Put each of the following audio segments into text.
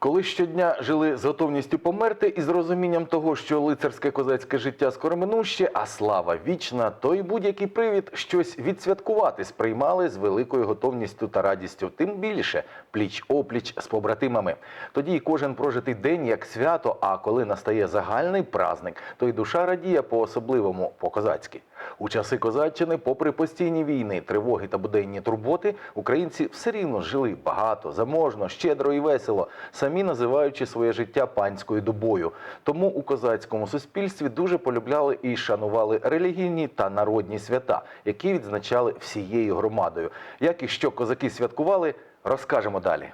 Коли щодня жили з готовністю померти і з розумінням того, що лицарське козацьке життя скоро минуще, а слава вічна, то й будь-який привід щось відсвяткувати сприймали з великою готовністю та радістю, тим більше пліч опліч з побратимами. Тоді й кожен прожитий день як свято. А коли настає загальний праздник, то й душа радіє по-особливому, по-козацьки. У часи козаччини, попри постійні війни, тривоги та буденні турботи, українці все рівно жили багато, заможно, щедро і весело, самі називаючи своє життя панською добою. Тому у козацькому суспільстві дуже полюбляли і шанували релігійні та народні свята, які відзначали всією громадою. Як і що козаки святкували, розкажемо далі.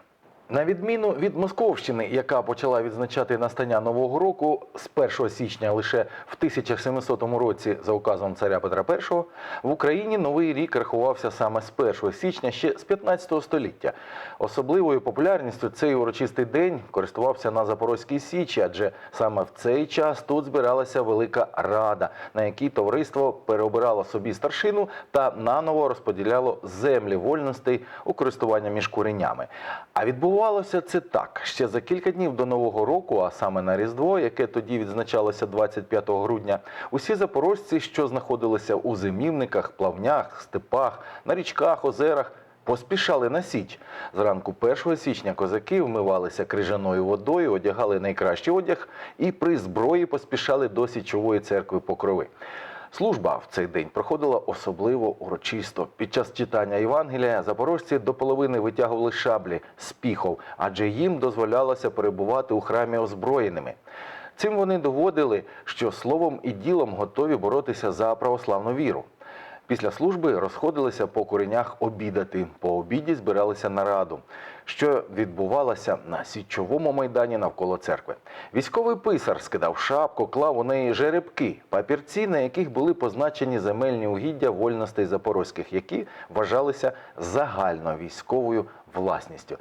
На відміну від Московщини, яка почала відзначати настання нового року з 1 січня лише в 1700 році за указом царя Петра І, в Україні новий рік рахувався саме з 1 січня ще з 15 століття. Особливою популярністю цей урочистий день користувався на Запорозькій Січі, адже саме в цей час тут збиралася велика рада, на якій товариство переобирало собі старшину та наново розподіляло землі вольностей у користування між куренями. А відбувалося це так: ще за кілька днів до нового року, а саме на Різдво, яке тоді відзначалося 25 грудня, усі запорожці, що знаходилися у зимівниках, плавнях, степах, на річках, озерах. Поспішали на січ. Зранку 1 січня козаки вмивалися крижаною водою, одягали найкращий одяг і при зброї поспішали до січової церкви Покрови. Служба в цей день проходила особливо урочисто. Під час читання Євангелія запорожці до половини витягували шаблі з піхов, адже їм дозволялося перебувати у храмі озброєними. Цим вони доводили, що словом і ділом готові боротися за православну віру. Після служби розходилися по коренях обідати. По обіді збиралися на раду, що відбувалася на січовому майдані навколо церкви. Військовий писар скидав шапку, клав у неї жеребки, папірці, на яких були позначені земельні угіддя вольностей запорозьких, які вважалися загальновійськовою власністю.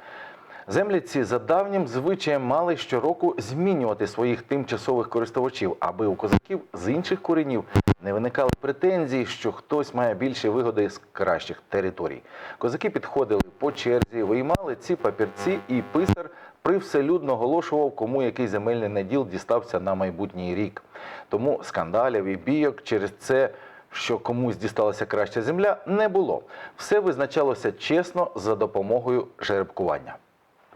Землі ці за давнім звичаєм мали щороку змінювати своїх тимчасових користувачів, аби у козаків з інших коренів не виникали претензій, що хтось має більше вигоди з кращих територій. Козаки підходили по черзі, виймали ці папірці, і писар привселюдно оголошував, кому який земельний наділ дістався на майбутній рік. Тому скандалів і бійок через це. Що комусь дісталася краща земля, не було. Все визначалося чесно за допомогою жеребкування.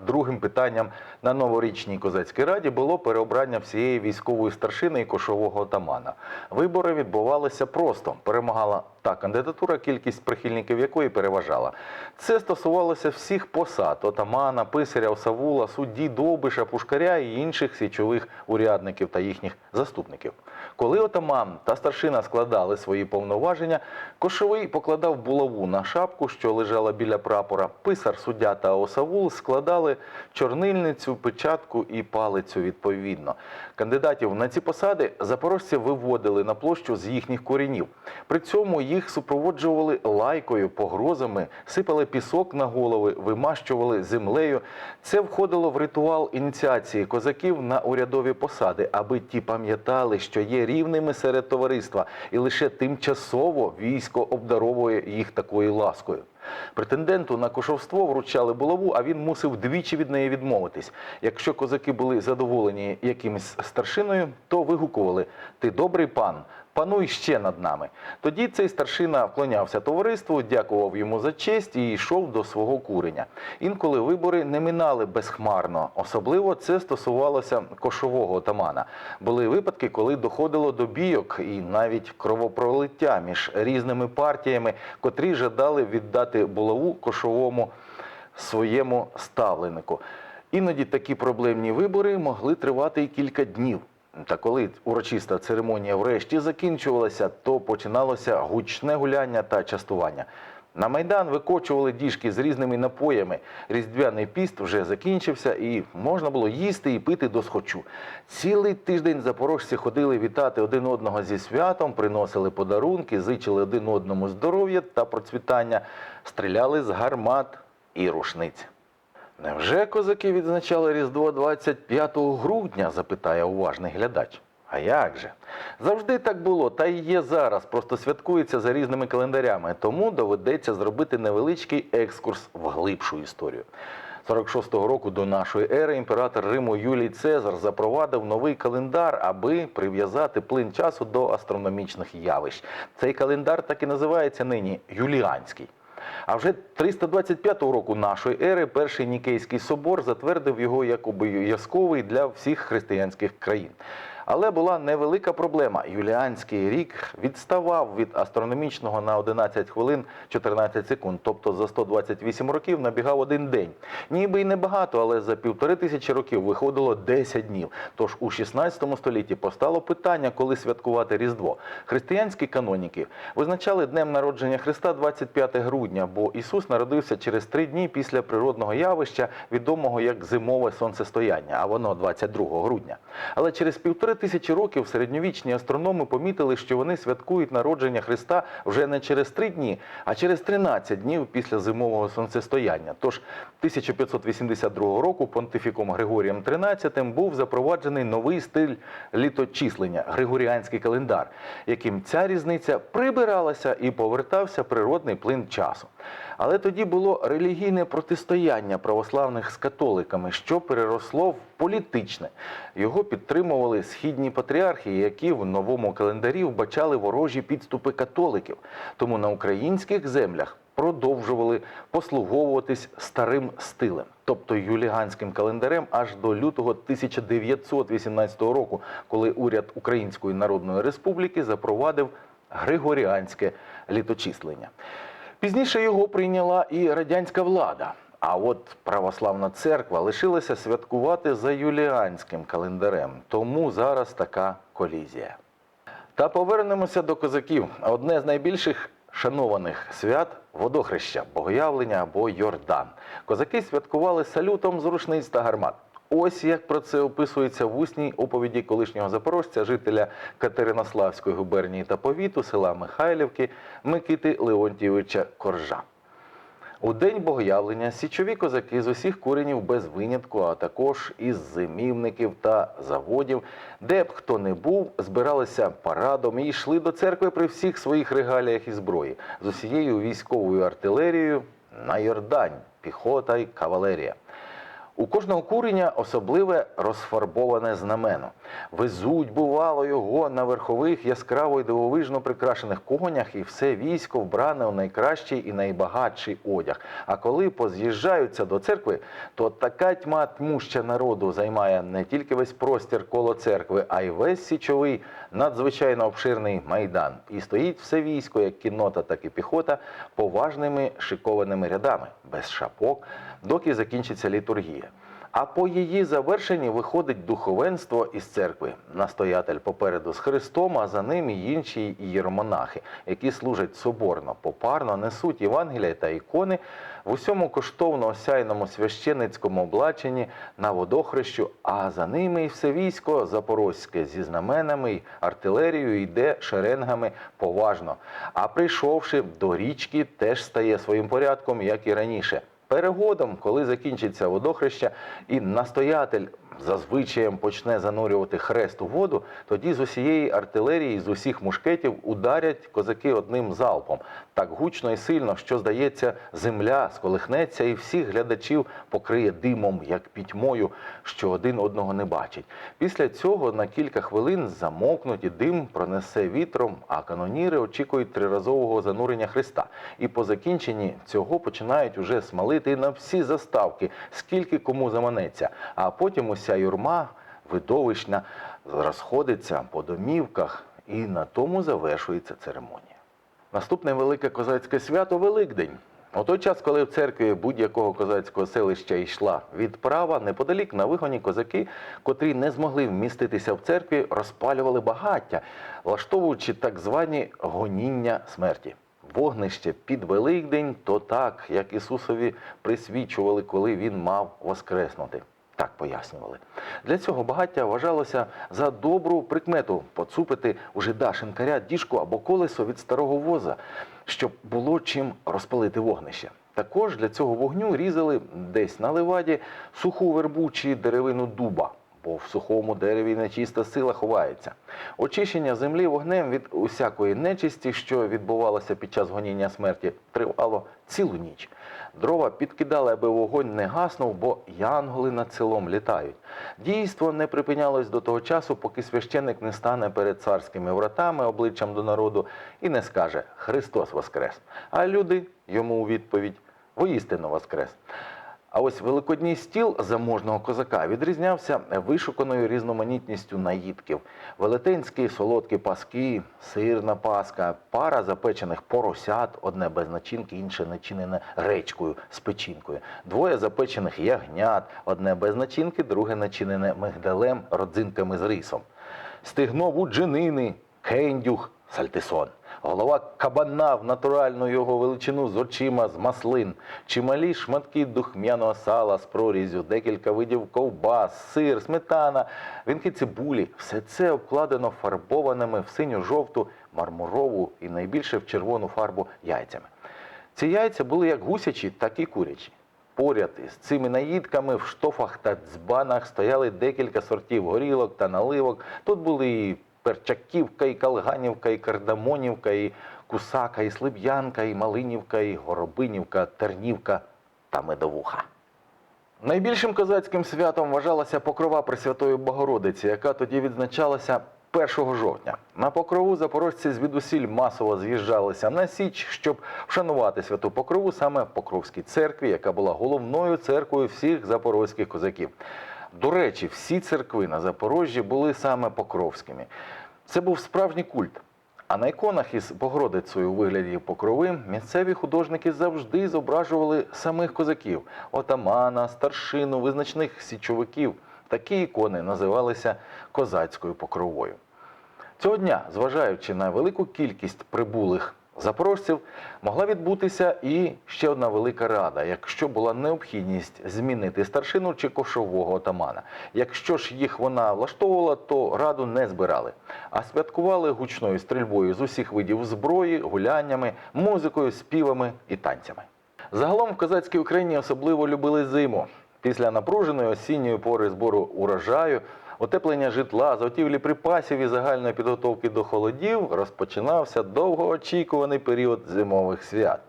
Другим питанням на новорічній козацькій раді було переобрання всієї військової старшини і кошового отамана. Вибори відбувалися просто. Перемагала та кандидатура, кількість прихильників якої переважала. Це стосувалося всіх посад: отамана, писаря, осавула, судді, довбиша, пушкаря і інших січових урядників та їхніх заступників. Коли отаман та старшина складали свої повноваження, кошовий покладав булаву на шапку, що лежала біля прапора. Писар, суддя та осавул складали чорнильницю, печатку і палицю відповідно. Кандидатів на ці посади запорожці виводили на площу з їхніх корінів. При цьому їх супроводжували лайкою, погрозами, сипали пісок на голови, вимащували землею. Це входило в ритуал ініціації козаків на урядові посади, аби ті пам'ятали, що є рівними серед товариства, і лише тимчасово військо обдаровує їх такою ласкою. Претенденту на кошовство вручали булаву, а він мусив двічі від неї відмовитись. Якщо козаки були задоволені якимось старшиною, то вигукували Ти добрий пан, пануй ще над нами. Тоді цей старшина вклонявся товариству, дякував йому за честь і йшов до свого куреня. Інколи вибори не минали безхмарно. Особливо це стосувалося кошового отамана. Були випадки, коли доходило до бійок і навіть кровопролиття між різними партіями, котрі жадали віддати булаву кошовому своєму ставленику. Іноді такі проблемні вибори могли тривати і кілька днів. Та коли урочиста церемонія врешті закінчувалася, то починалося гучне гуляння та частування. На майдан викочували діжки з різними напоями. Різдвяний піст вже закінчився, і можна було їсти і пити до схочу. Цілий тиждень запорожці ходили вітати один одного зі святом, приносили подарунки, зичили один одному здоров'я та процвітання, стріляли з гармат і рушниць. Невже козаки відзначали Різдво 25 грудня? запитає уважний глядач. А як же? Завжди так було, та й є зараз. Просто святкується за різними календарями. Тому доведеться зробити невеличкий екскурс в глибшу історію. 46-го року до нашої ери імператор Риму Юлій Цезар запровадив новий календар, аби прив'язати плин часу до астрономічних явищ. Цей календар так і називається нині Юліанський. А вже 325 року нашої ери перший Нікейський собор затвердив його як обов'язковий для всіх християнських країн. Але була невелика проблема. Юліанський рік відставав від астрономічного на 11 хвилин 14 секунд, тобто за 128 років набігав один день. Ніби й небагато, але за півтори тисячі років виходило 10 днів. Тож у 16 столітті постало питання, коли святкувати Різдво. Християнські каноніки визначали днем народження Христа 25 грудня, бо Ісус народився через три дні після природного явища, відомого як зимове сонцестояння, а воно 22 грудня. Але через півтори тисячі років середньовічні астрономи помітили, що вони святкують народження Христа вже не через три дні, а через 13 днів після зимового сонцестояння. Тож 1582 року понтифіком Григорієм XIII був запроваджений новий стиль літочислення григоріанський календар, яким ця різниця прибиралася і повертався природний плин часу. Але тоді було релігійне протистояння православних з католиками, що переросло в політичне. Його підтримували східні патріархи, які в новому календарі вбачали ворожі підступи католиків. Тому на українських землях продовжували послуговуватись старим стилем, тобто юліганським календарем, аж до лютого 1918 року, коли уряд Української Народної Республіки запровадив григоріанське літочислення. Пізніше його прийняла і радянська влада. А от православна церква лишилася святкувати за юліанським календарем. Тому зараз така колізія. Та повернемося до козаків. Одне з найбільших шанованих свят водохреща, богоявлення або Йордан. Козаки святкували салютом з рушниць та гармат. Ось як про це описується в усній оповіді колишнього запорожця, жителя Катеринославської губернії та повіту села Михайлівки Микити Леонтійовича Коржа. У день богоявлення січові козаки з усіх куренів без винятку, а також із зимівників та заводів, де б хто не був, збиралися парадом і йшли до церкви при всіх своїх регаліях і зброї з усією військовою артилерією на Йордань, піхота й кавалерія. У кожного куреня особливе розфарбоване знамено. Везуть, бувало, його на верхових яскраво й дивовижно прикрашених конях, і все військо вбране у найкращий і найбагатший одяг. А коли поз'їжджаються до церкви, то така тьма тьмуща народу займає не тільки весь простір коло церкви, а й весь січовий надзвичайно обширний майдан. І стоїть все військо, як кіннота, так і піхота, поважними шикованими рядами, без шапок, доки закінчиться літургія. А по її завершенні виходить духовенство із церкви. Настоятель попереду з Христом, а за ним і інші єромонахи, які служать соборно, попарно, несуть Євангелія та ікони в усьому коштовно осяйному священицькому облаченні на водохрещу, а за ними і все військо запорозьке зі знаменами й артилерією йде шеренгами поважно. А прийшовши до річки, теж стає своїм порядком, як і раніше. Перегодом, коли закінчиться водохреща, і настоятель за почне занурювати хрест у воду, тоді з усієї артилерії, з усіх мушкетів ударять козаки одним залпом. Так гучно і сильно, що здається, земля сколихнеться і всіх глядачів покриє димом, як пітьмою, що один одного не бачить. Після цього на кілька хвилин замовкнуть і дим пронесе вітром, а каноніри очікують триразового занурення Христа. І по закінченні цього починають уже смалити на всі заставки, скільки кому заманеться. А потім уся юрма видовищна розходиться по домівках, і на тому завершується церемонія. Наступне велике козацьке свято Великдень. У той час, коли в церкві будь-якого козацького селища йшла відправа, неподалік на вигоні козаки, котрі не змогли вміститися в церкві, розпалювали багаття, влаштовуючи так звані гоніння смерті. Вогнище під Великдень то так, як Ісусові присвічували, коли він мав воскреснути. Так пояснювали. Для цього багаття вважалося за добру прикмету поцупити у жида шинкаря діжку або колесо від старого воза, щоб було чим розпалити вогнище. Також для цього вогню різали десь на леваді суху вербу чи деревину дуба, бо в сухому дереві нечиста сила ховається. Очищення землі вогнем від усякої нечисті, що відбувалося під час гоніння смерті, тривало цілу ніч. Дрова підкидали, аби вогонь не гаснув, бо янголи над селом літають. Дійство не припинялось до того часу, поки священник не стане перед царськими вратами обличчям до народу і не скаже Христос Воскрес. А люди йому у відповідь воістину Воскрес. А ось великодній стіл заможного козака відрізнявся вишуканою різноманітністю наїдків: велетенські солодкі паски, сирна паска, пара запечених поросят, одне без начинки, інше начинене гречкою з печінкою, двоє запечених ягнят, одне без начинки, друге начинене мигдалем, родзинками з рисом, стегно вудженини, кендюх, сальтисон. Голова кабана в натуральну його величину з очима з маслин, чималі шматки духмяного сала з прорізю, декілька видів ковбас, сир, сметана, вінки цибулі. Все це обкладено фарбованими в синю-жовту, мармурову і найбільше в червону фарбу яйцями. Ці яйця були як гусячі, так і курячі. Поряд із цими наїдками в штофах та дзбанах стояли декілька сортів горілок та наливок. Тут були і перчаківка, і калганівка, і кардамонівка, і кусака, і слиб'янка, і малинівка, і горобинівка, тернівка та медовуха. Найбільшим козацьким святом вважалася покрова Пресвятої Богородиці, яка тоді відзначалася 1 жовтня. На покрову запорожці звідусіль масово з'їжджалися на Січ, щоб вшанувати святу покрову саме в Покровській церкві, яка була головною церквою всіх запорозьких козаків. До речі, всі церкви на Запорожжі були саме покровськими. Це був справжній культ. А на іконах із Богородицею у вигляді покрови місцеві художники завжди зображували самих козаків отамана, старшину, визначних січовиків. Такі ікони називалися козацькою покровою. Цього дня, зважаючи на велику кількість прибулих запорожців, могла відбутися і ще одна велика рада, якщо була необхідність змінити старшину чи кошового отамана. Якщо ж їх вона влаштовувала, то раду не збирали, а святкували гучною стрільбою з усіх видів зброї, гуляннями, музикою, співами і танцями. Загалом в козацькій Україні особливо любили зиму. Після напруженої осінньої пори збору урожаю, утеплення житла, заготівлі припасів і загальної підготовки до холодів розпочинався довгоочікуваний період зимових свят.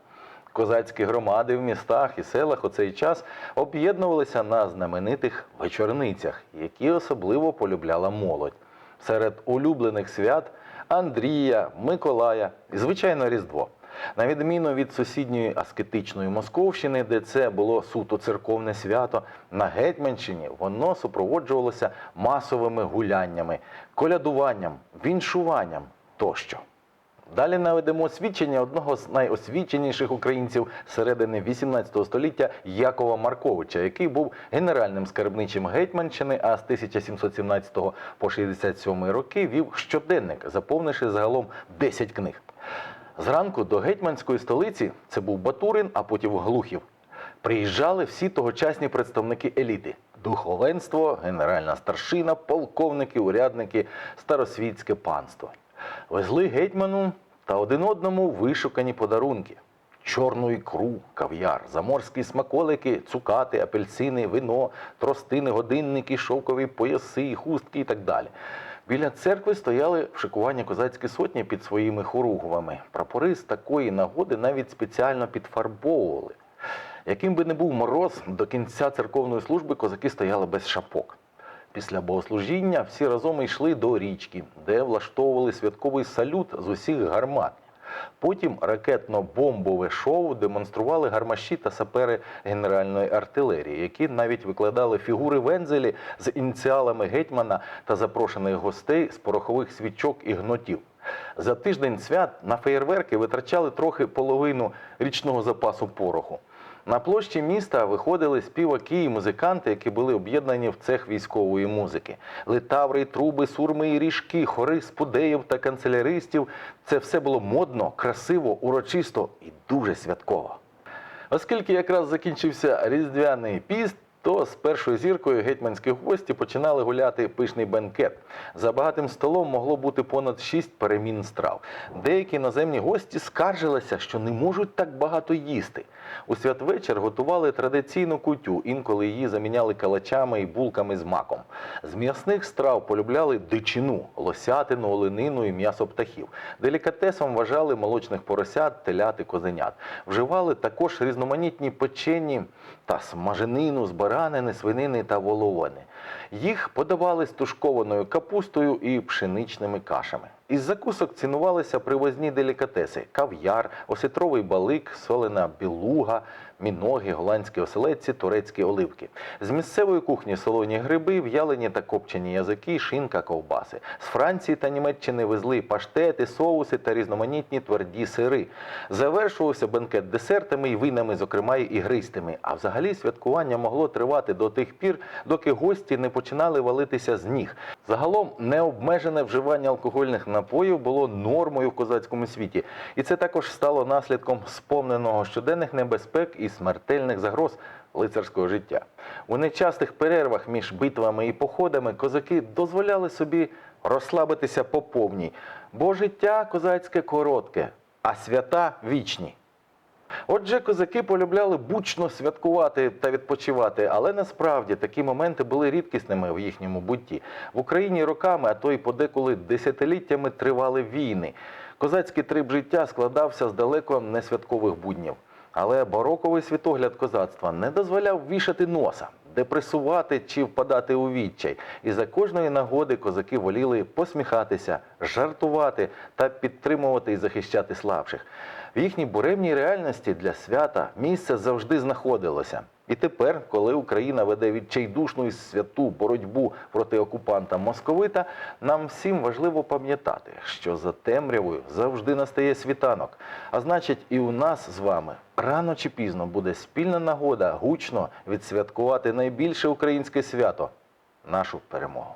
Козацькі громади в містах і селах у цей час об'єднувалися на знаменитих вечорницях, які особливо полюбляла молодь. Серед улюблених свят Андрія, Миколая і, звичайно, Різдво. На відміну від сусідньої аскетичної Московщини, де це було суто церковне свято, на Гетьманщині воно супроводжувалося масовими гуляннями, колядуванням, віншуванням тощо. Далі наведемо свідчення одного з найосвіченіших українців середини 18 століття Якова Марковича, який був генеральним скарбничим Гетьманщини, а з 1717 по 67 роки вів щоденник, заповнивши загалом 10 книг. Зранку до гетьманської столиці це був Батурин, а потім Глухів. Приїжджали всі тогочасні представники еліти: духовенство, генеральна старшина, полковники, урядники, старосвітське панство. Везли гетьману та один одному вишукані подарунки. Чорну ікру, кав'яр, заморські смаколики, цукати, апельсини, вино, тростини, годинники, шовкові пояси, хустки і так далі. Біля церкви стояли в шикуванні козацькі сотні під своїми хоругвами. Прапори з такої нагоди навіть спеціально підфарбовували. Яким би не був мороз, до кінця церковної служби козаки стояли без шапок. Після богослужіння всі разом йшли до річки, де влаштовували святковий салют з усіх гармат. Потім ракетно-бомбове шоу демонстрували гармаші та сапери генеральної артилерії, які навіть викладали фігури вензелі з ініціалами гетьмана та запрошених гостей з порохових свічок і гнотів. За тиждень свят на феєрверки витрачали трохи половину річного запасу пороху. На площі міста виходили співаки і музиканти, які були об'єднані в цех військової музики. Литаври, труби, сурми і ріжки, хори спудеїв та канцеляристів. Це все було модно, красиво, урочисто і дуже святково. Оскільки якраз закінчився різдвяний піст, то з першою зіркою гетьманські гості починали гуляти пишний бенкет. За багатим столом могло бути понад шість перемін страв. Деякі іноземні гості скаржилися, що не можуть так багато їсти. У святвечір готували традиційну кутю, інколи її заміняли калачами і булками з маком. З м'ясних страв полюбляли дичину, лосятину, оленину і м'ясо птахів. Делікатесом вважали молочних поросят, телят і козенят. Вживали також різноманітні печені та смаженину з баранини, свинини та воловини. Їх подавали з тушкованою капустою і пшеничними кашами. Із закусок цінувалися привозні делікатеси: кав'яр, осетровий балик, солена білуга, міноги, голландські оселедці, турецькі оливки. З місцевої кухні солоні гриби, в'ялені та копчені язики, шинка, ковбаси. З Франції та Німеччини везли паштети, соуси та різноманітні тверді сири. Завершувався бенкет десертами і винами, зокрема й ігристими. А взагалі святкування могло тривати до тих пір, доки гості не починали валитися з ніг. Загалом необмежене вживання алкогольних напоїв було нормою в козацькому світі, і це також стало наслідком сповненого щоденних небезпек і смертельних загроз лицарського життя. У нечастих перервах між битвами і походами козаки дозволяли собі розслабитися по повній, бо життя козацьке коротке, а свята вічні. Отже, козаки полюбляли бучно святкувати та відпочивати, але насправді такі моменти були рідкісними в їхньому бутті. В Україні роками, а то й подеколи десятиліттями тривали війни. Козацький трип життя складався з далеко не святкових буднів. Але бароковий світогляд козацтва не дозволяв вішати носа, депресувати чи впадати у відчай. І за кожної нагоди козаки воліли посміхатися, жартувати та підтримувати і захищати слабших. В їхній буремній реальності для свята місце завжди знаходилося. І тепер, коли Україна веде відчайдушну і святу боротьбу проти окупанта московита, нам всім важливо пам'ятати, що за темрявою завжди настає світанок. А значить, і у нас з вами рано чи пізно буде спільна нагода гучно відсвяткувати найбільше українське свято нашу перемогу.